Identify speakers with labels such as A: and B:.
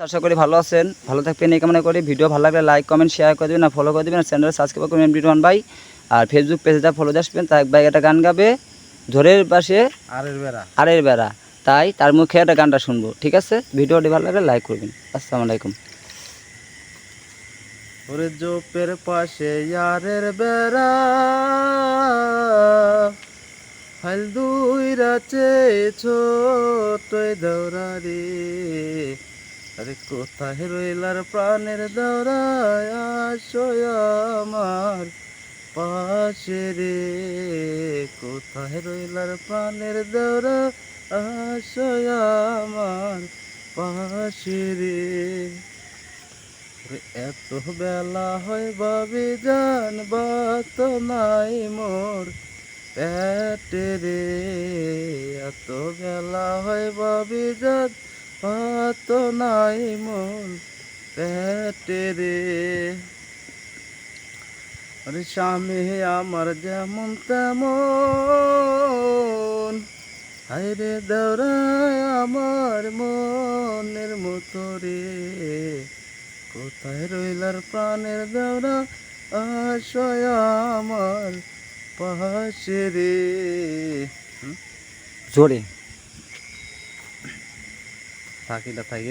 A: আশা করি ভালো আছেন ভালো থাকবেন এই কামনা করি। ভিডিও ভালো লাগলে লাইক কমেন্ট শেয়ার করে দেবেন আর ফলো করে দেবেন। আর চ্যানেল সাবস্ক্রাইব করবেন বিটন ভাই। আর ফেসবুক পেজে যা ফলো আসবেন তার এক ভাই একটা গান গাবে ঝড়ের পাশে
B: আরের বেড়া।
A: আরের বেড়া। তাই তার মুখে একটা গানটা শুনব ঠিক আছে? ভিডিওটি ভালো লাগলে লাইক করবেন। আসসালামু আলাইকুম।
B: ওরে জোপের পাশে ইয়ারের বেড়া ফাইল দুই রাচে ছোট দৌড়া রে আরে কোথায় রইলার প্রাণের দৌড়ায় আসো আমার পাশে রে? কোথায় রইলার প্রাণের দৌড়া আসো আমার পাশে রে? এত বেলা হয় বাবে জান বাত নাই মোর পেটে রে। এত বেলা হয় বাবে জান বাত নাই মন পেটে রে। আরে স্বামী, আমার যেমন তেমন। হায়রে দৌড়ায় আমার মনের মতো রে। কোথায় রইলার প্রাণের দৌড়া আশয় আমার পাশে রে।
A: জোরে।
B: থাকি। না থাকি